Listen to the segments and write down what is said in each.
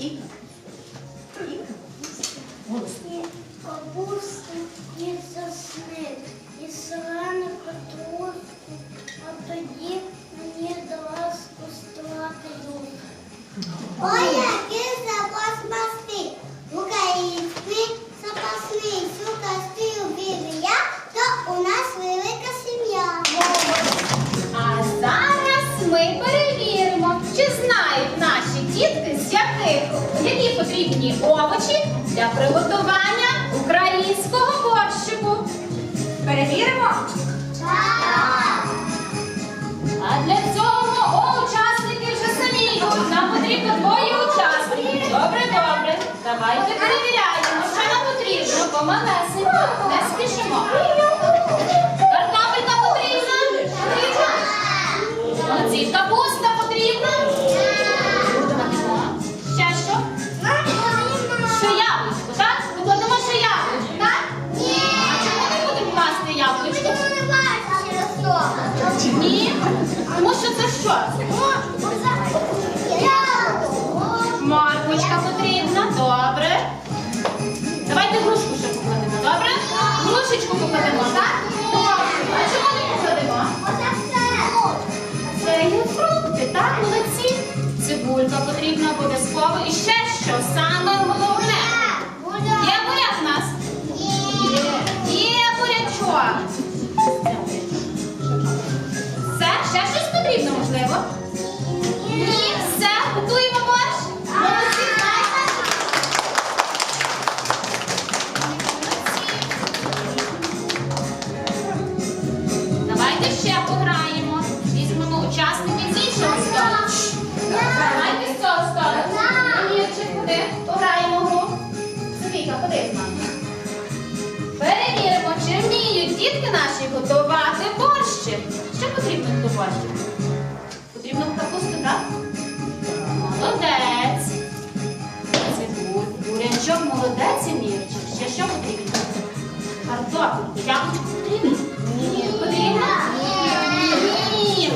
E Сусідка по Діти наші готувати борщі. Що потрібно до борщі? Потрібно капусту, так? Молодець. Цибуль, бурячок, молодець і мірчик. Ще що потрібно? Картопельку. Яблучко потрібно? Ні. Потрібно? Ні. Ні.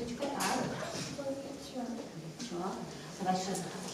Estou te falando. Vou chorar. Chora. Vai chorar.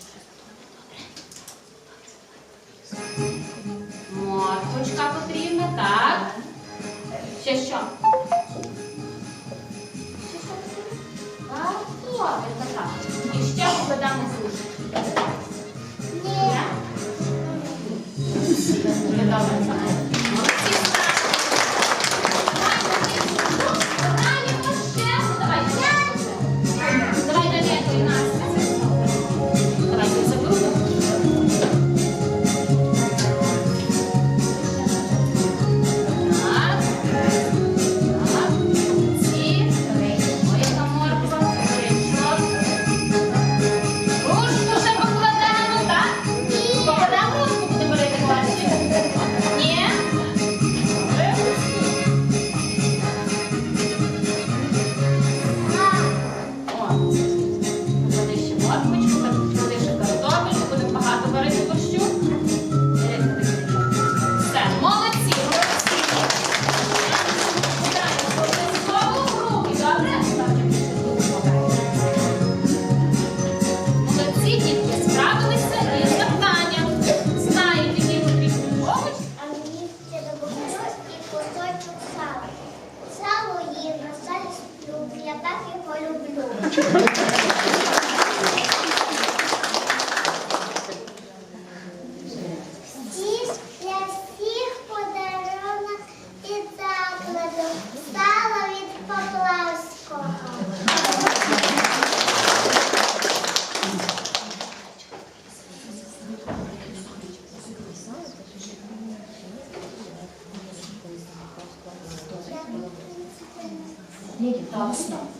Лілі,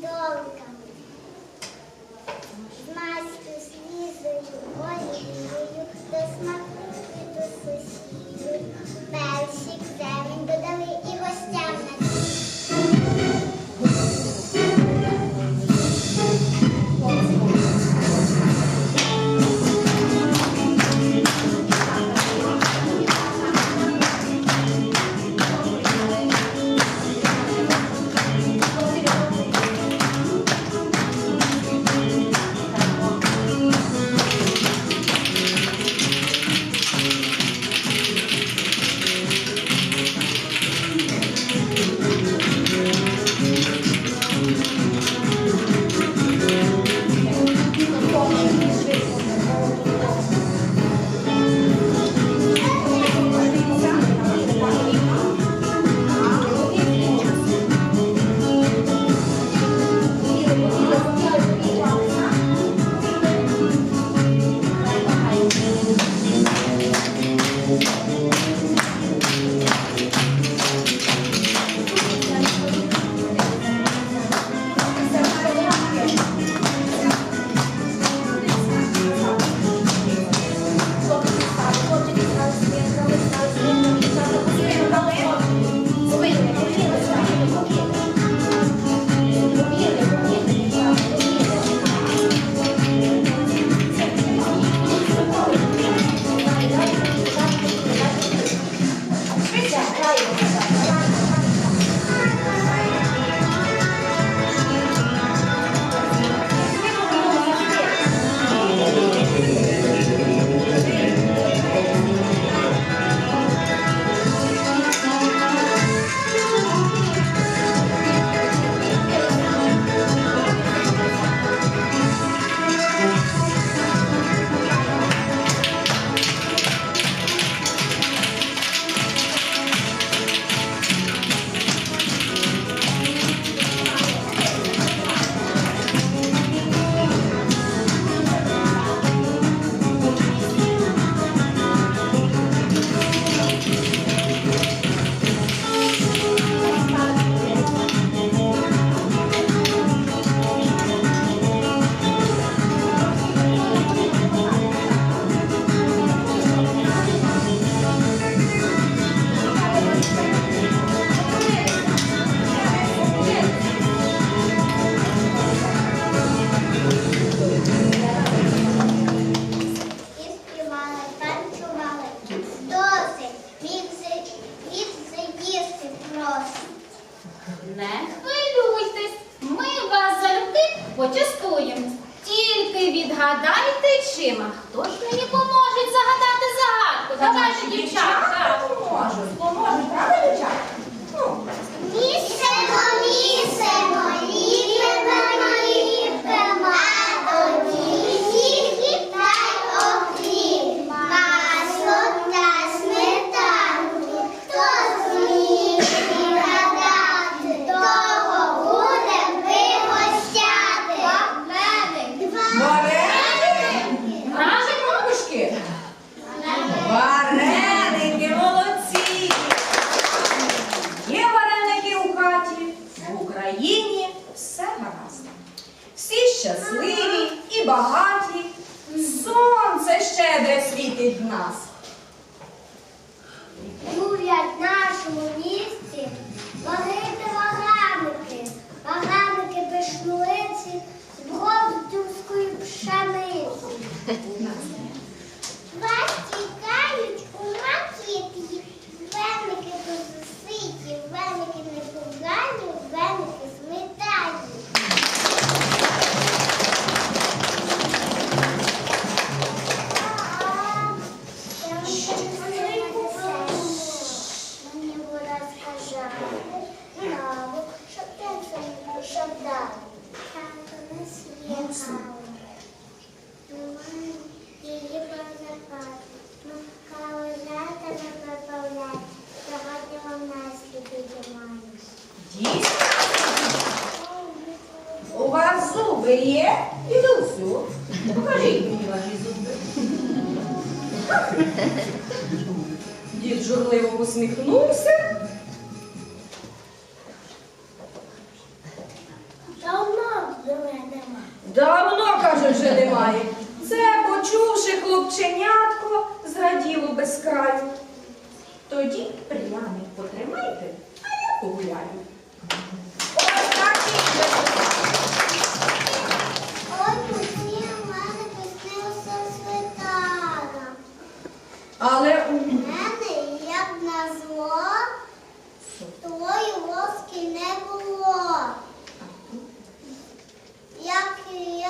долками, з маською слізою, олією, до смаку і до сусідів. Перший землі додали.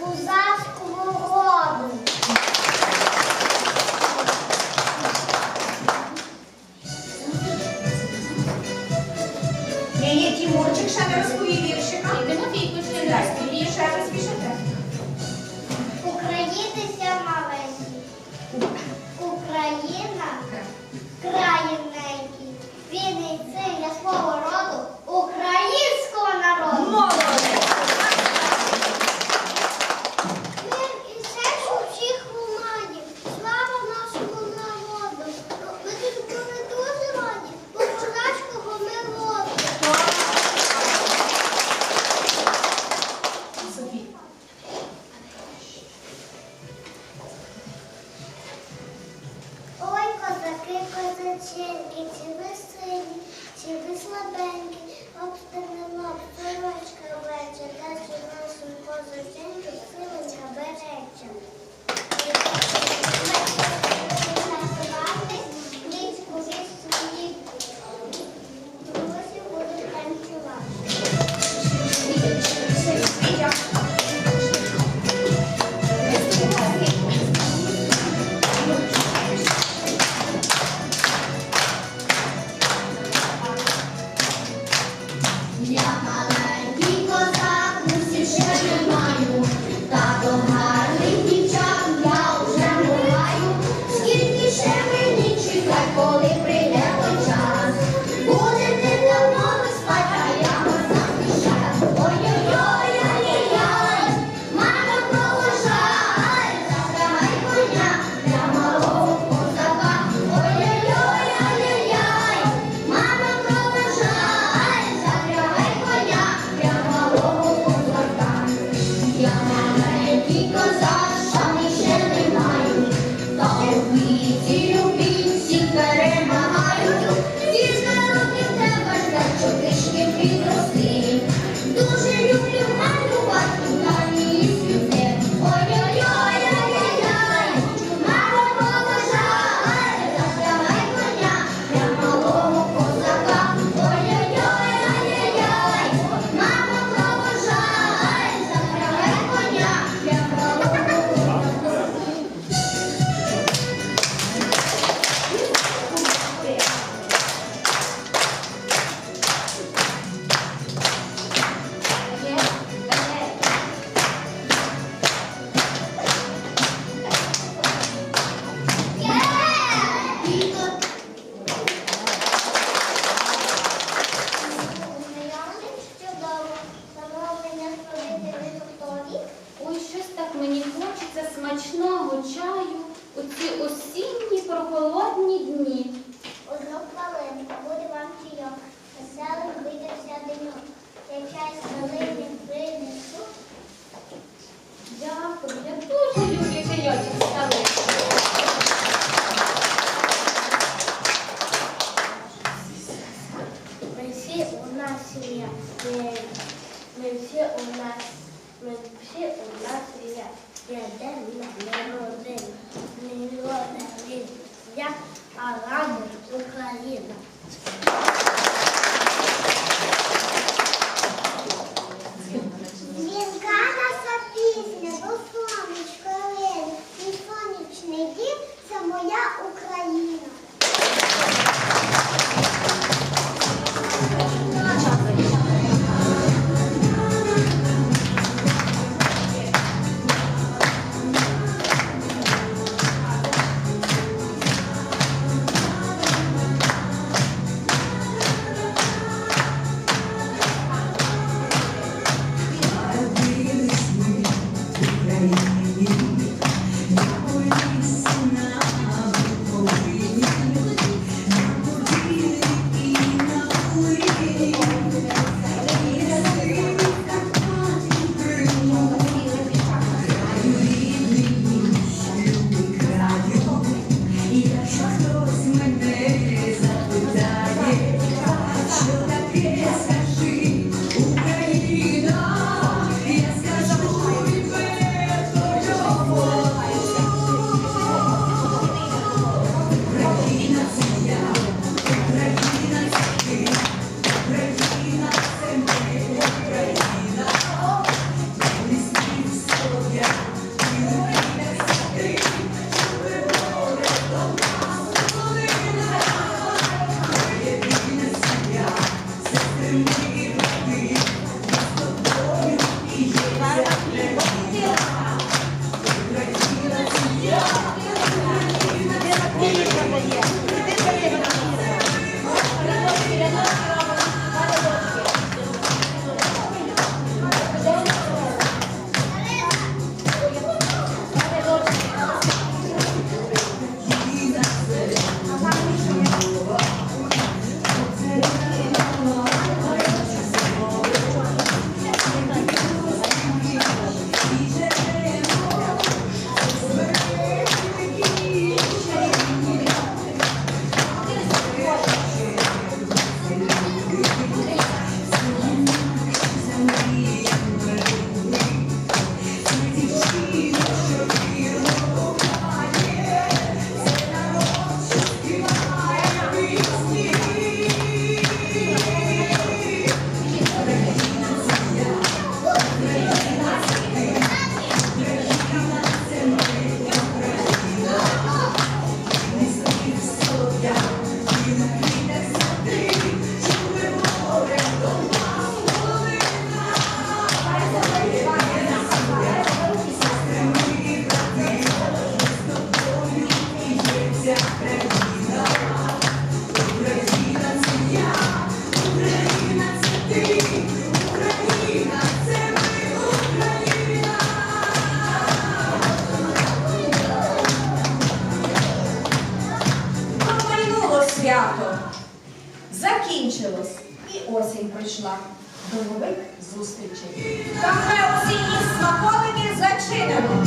usar como rodo. Tem aqui um monte de chaveiro свято. Закінчилось і осінь прийшла. до Домовик зустрічі. Кафе осінні смаковики зачинено.